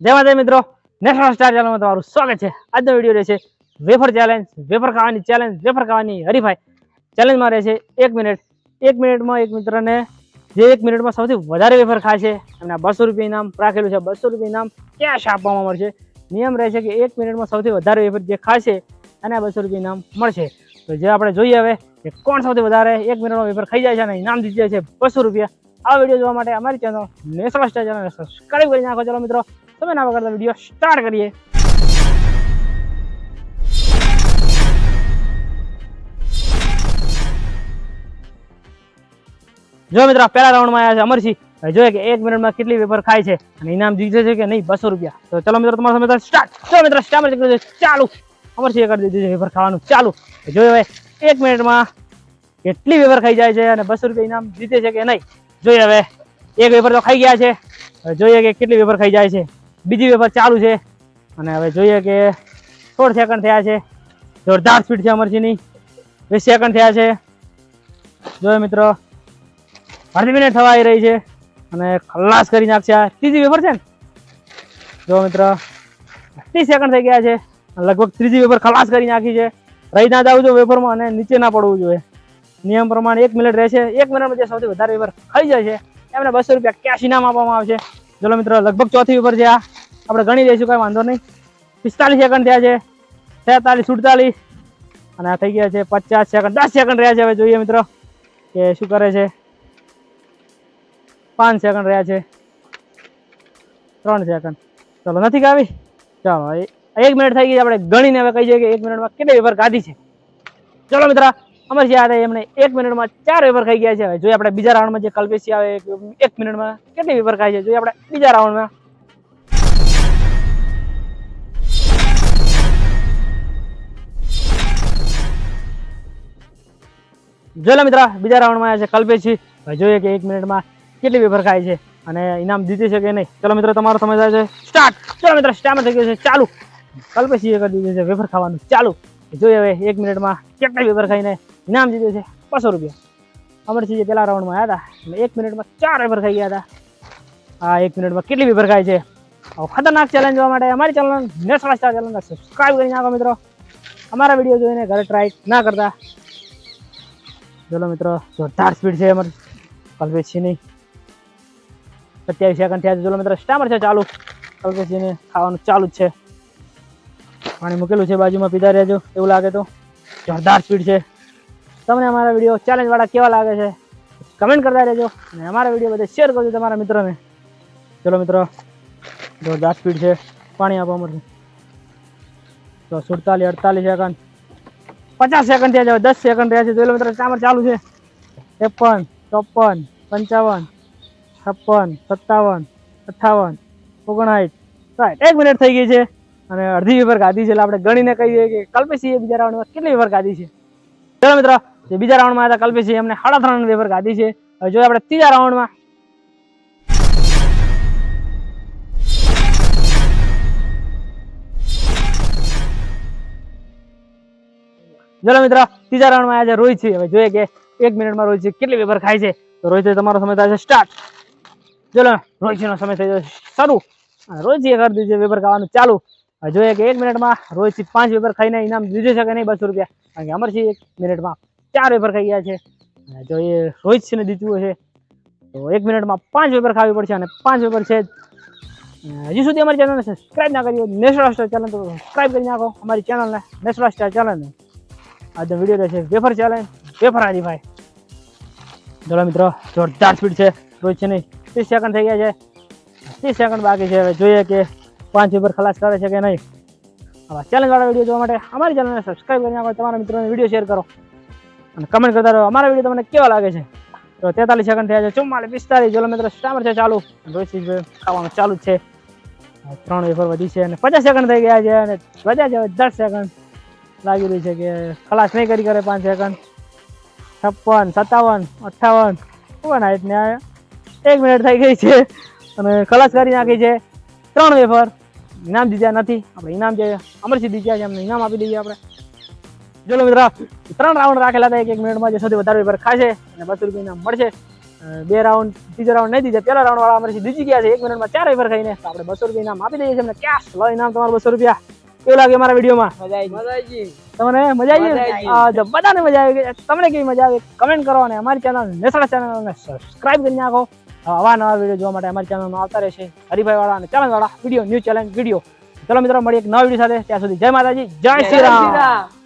જય માતા મિત્રો. નેશનલ સ્ટાર ચેનલમાં તમારું સ્વાગત છે. આજનો વીડિયો રહેશે વેફર ચેલેન્જ વેફર ખાવાની ચેલેન્જ વેફર ખાવાની હરીફાઈ. ચેલેન્જમાં રહેશે એક મિનિટ. એક મિનિટમાં એક મિત્રને જે એક મિનિટમાં સૌથી વધારે વેફર ખાશે એમને બસો રૂપિયા ઇનામ રાખેલું છે. બસો રૂપિયા ઇનામ કેશ આપવામાં મળશે. નિયમ રહેશે કે એક મિનિટમાં સૌથી વધારે વેફર જે ખાશે એને બસો રૂપિયા ઇનામ મળશે. તો જે આપણે જોઈએ હવે કે કોણ સૌથી વધારે એક મિનિટમાં વેફર ખાઈ જાય છે અને ઇનામ જીતી જાય છે બસો રૂપિયા. આ વીડિયો જોવા માટે અમારી ચેનલ નેશનલ સ્ટાર ચેનલને સબસ્ક્રાઈબ કરી નાખો. ચલો મિત્રો તમે ના વગર વીડિયો સ્ટાર્ટ કરીએ. જો મિત્રો પહેલા રાઉન્ડમાં આવ્યા છે અમરસિંહ. જોઈએ કે એક મિનિટમાં કેટલી પેપર ખાય છે અને ઇનામ જીતે છે કે નહીં, બસો રૂપિયા. તો ચલો મિત્રો, તમારા સમય સ્ટાર્ટ ચલો મિત્રો સ્ટામર કરી દો. ચાલુ. અમરસિંહ કરી દીધું છે પેપર ખાવાનું. ચાલુ. જોઈએ હવે એક મિનિટમાં કેટલી વેપર ખાઈ જાય છે અને બસો રૂપિયા ઇનામ જીતે છે કે નહીં. જોઈએ હવે એક પેપર તો ખાઈ ગયા છે. જોઈએ કે કેટલી પેપર ખાઈ જાય છે. બીજી વેફર ચાલુ છે. અને હવે જોઈએ કે સોળ સેકન્ડ થયા છે. જોરદાર સ્પીડ છે અમરસિંહની વીસ સેકન્ડ થયા છે. જોઈએ મિત્રો, અડધી મિનિટ થવા આવી રહી છે. અને ખલાસ કરી નાખશે આ ત્રીજી પેપર છે ને? જો મિત્ર, ત્રીસ સેકન્ડ થઈ ગયા છે. લગભગ ત્રીજી વેપર ખલાસ કરી નાખી છે. રહી ના જવું જોઈએ વેફરમાં અને નીચે ના પડવું જોઈએ. નિયમ પ્રમાણે એક મિનિટ રહેશે. એક મિનિટમાં જે સૌથી વધારે વેફર ખાઈ જાય છે, એમને બસો રૂપિયા કેશ ઇનામ આપવામાં આવશે. ચલો મિત્રો, લગભગ ચોથી ઉપર છે આ. આપણે ગણી દઈશું કાંઈ વાંધો નહીં. પિસ્તાલીસ સેકન્ડ થયા છે. છેતાલીસ સુડતાલીસ. અને આ થઈ ગયા છે પચાસ સેકન્ડ દસ સેકન્ડ રહ્યા છે હવે, જોઈએ મિત્રો કે શું કરે છે. પાંચ સેકન્ડ રહ્યા છે. ત્રણ સેકન્ડ ચલો, નથી કાવી ચાલો એક મિનિટ થઈ ગઈ આપણે ગણીને હવે કહી દઈએ કે એક મિનિટમાં કેટલી પેપર કાઢી છે. ચલો, મિત્ર અમર હતા એમણે એક મિનિટમાં ચાર વેપર ખાઈ ગયા છે. હવે જોઈએ આપણે બીજા રાઉન્ડમાં જે કલ્પેશી આવે, એક મિનિટમાં કેટલી વેપર ખાય છે. જોઈએ આપણે બીજા રાઉન્ડમાં જોયેલા મિત્ર, બીજા રાઉન્ડમાં આવ્યા છે કલ્પેશી. ભાઈ જોઈએ કે એક મિનિટમાં કેટલી વેપર ખાય છે અને ઇનામ જીતી છે કે નહીં. ચલો મિત્રો, તમારો સમય થાય છે. સ્ટાર્ટ ચલો મિત્રો સ્ટાર્ટ થઈ ગયો છે. ચાલુ. કલ્પેશીએ કરી દીધું છે વેફર ખાવાનું. ચાલુ. જોઈએ હવે એક મિનિટમાં કેટલા વેફર ખાઈને ઇનામ જીત્યું છે બસો રૂપિયા. અમરસિંહ પેલા રાઉન્ડમાં આવ્યા હતા એક મિનિટમાં ચાર ઓવર ખાઈ ગયા હતા. આ એક મિનિટમાં કેટલી વિભર ખાય છે? ખતરનાક ચેલેન્જ જોવા માટે અમારી ચેનલ નેશનલ સ્ટાર ચેનલને સબસ્ક્રાઈબ કરી નાખો મિત્રો. અમારા વીડિયો જોઈને ઘરે ટ્રાય ના કરતા. ચલો મિત્રો, જોરદાર સ્પીડ છે અમારી. કલ્પેશીની સત્યાવીસ સેકન્ડ થયા છે. ચલો મિત્રો સ્ટામર છે ચાલુ. કલ્પેશીને ખાવાનું ચાલુ જ છે. પાણી મૂકેલું છે, બાજુમાં પીધા રહેજો, એવું લાગે તો. જોરદાર સ્પીડ છે. તમને અમારા વીડિયો ચેલેન્જ વાળા કેવા લાગે છે કમેન્ટ કરતા રહેજો અને અમારા વીડિયો બધા શેર કરજો તમારા મિત્રોને. ચલો મિત્રો, જોરદાર સ્પીડ છે. પાણી આપવા મળશે તો સુડતાલીસ, અડતાલીસ સેકન્ડ પચાસ સેકન્ડ થયા છે દસ સેકન્ડ રહ્યા છે. જોઈ લો મિત્રો ટામર ચાલુ છે. ત્રેપન ચોપન પંચાવન, છપ્પન, સત્તાવન અઠ્ઠાવન ઓગણસાઠ, સાઠ. એક મિનિટ થઈ ગઈ છે અને અડધી પેપર ગાદી છે. એટલે આપણે ગણીને કહીએ કે કલ્પેશીએ બીજા રાઉન્ડમાં કેટલી પેપર ગાદી છે. ચલો મિત્રો જે બીજા રાઉન્ડમાં હતા કલ્પેશી એમને સાડા ત્રણ વેફર ખાધી છે. હવે જોઈએ આપણે ત્રીજા રાઉન્ડમાં. ચલો મિત્રો, ત્રીજા રાઉન્ડમાં છે રોહિત છે. હવે જોઈએ કે એક મિનિટમાં રોહિત છે કેટલી વેફર ખાય છે. તો રોહિત તમારો સમય થાય છે સ્ટાર્ટ ચલો રોહિતનો સમય થઈ જશે શરૂ. રોહિતજીએ કરી દીધું વેપર ખાવાનું ચાલુ. જોઈએ કે એક મિનિટમાં રોહિતજી પાંચ વેપર ખાઈને ઇનામ જીતી શકે નહીં બસો રૂપિયા. કારણ કે અમરસિંહ એક મિનિટમાં ચાર પેપર ખાઈ ગયા છે. જો એ રોહિત સિંહને જીતવું છે તો એક મિનિટમાં પાંચ પેપર ખાવી પડશે અને પાંચ પેપર છે. હજી સુધી અમારી ચેનલને સબસ્ક્રાઈબ ના કરી નેશનલ સ્ટાર ચેનલ તો સબસ્ક્રાઈબ કરી નાખો. અમારી ચેનલને નેશનલ સ્ટાર ચેનલને આજનો વીડિયો રહેશે વેફર ચેલેન્જ વેફર હારીભાઈ ચલો મિત્રો, જોરદાર સ્પીડ છે રોહિત છે નહીં ત્રીસ સેકન્ડ થઈ ગયા છે. ત્રીસ સેકન્ડ બાકી છે. હવે જોઈએ કે પાંચ પેપર ખલાસ કરે છે કે નહીં. આવા ચેલેન્જ વાળા વીડિયો જોવા માટે અમારી ચેનલને સબસ્ક્રાઈબ કરી નાખો. તમારા મિત્રોને વીડિયો શેર કરો. અને કમેન્ટ કરતા રહો. અમારા વીડિયો તમને કેવા લાગે છે? તો તેતાલીસ સેકન્ડ થયા છે. ચુમ્માલીસ, પિસ્તાલીસ જોલો મિત્રો સ્ટામર છે ચાલુ. રોહિત ખાવાનું ચાલુ છે. ત્રણ વેફર વધી છે અને પચાસ સેકન્ડ થઈ ગયા છે અને વધ્યા છે દસ સેકન્ડ લાગી રહી છે કે ખલાસ નહીં કરી કરે પાંચ સેકન્ડ છપ્પન, સત્તાવન, અઠ્ઠાવન. ઓગણસાઠ ને આ એક મિનિટ થઈ ગઈ છે અને ખલાસ કરી નાખી છે ત્રણ વેફર. ઇનામ દીધા નથી. આપણે ઇનામ જે અમરસિંહ દીધા છે, એમને ઇનામ આપી દઈએ આપણે. ચલો મિત્રો ત્રણ રાઉન્ડ રાખેલા હતા એક એક મિનિટમાં જે સૌથી વધારે પેપર ખાશે અને બસો રૂપિયા મળશે. બે રાઉન્ડ ત્રીજો રાઉન્ડ નહીં દીધા પહેલા રાઉન્ડ વાળા અમારે જીતી ગયા છે એક મિનિટમાં ચાર પેપર ખાઈને. તો આપણે બસો રૂપિયા ઇનામ આપી દઈએ છીએ કેશ લો ઇનામ તમારું બસો રૂપિયા? કેવું લાગે મારા વિડીયોમાં? તમને મજા આવી મજા ગઈ? આવી. આ જો બધાને મજા આવી તમને કેવી મજા આવી? કમેન્ટ કરો અને અમારી ચેનલ નેસડા ચેનલને સબસ્ક્રાઇબ કરી નાખો. આવા નવા વીડિયો જોવા માટે અમારી ચેનલમાં આવતા રહેશે હરિભાઈ વાળા અને ચેનલ વાળા વીડિયો ન્યૂ ચેલેન્જ વીડિયો ચલો મિત્રો મળીએ એક નવા વીડિયો સાથે. ત્યાં સુધી જય માતાજી જય શ્રી રામ.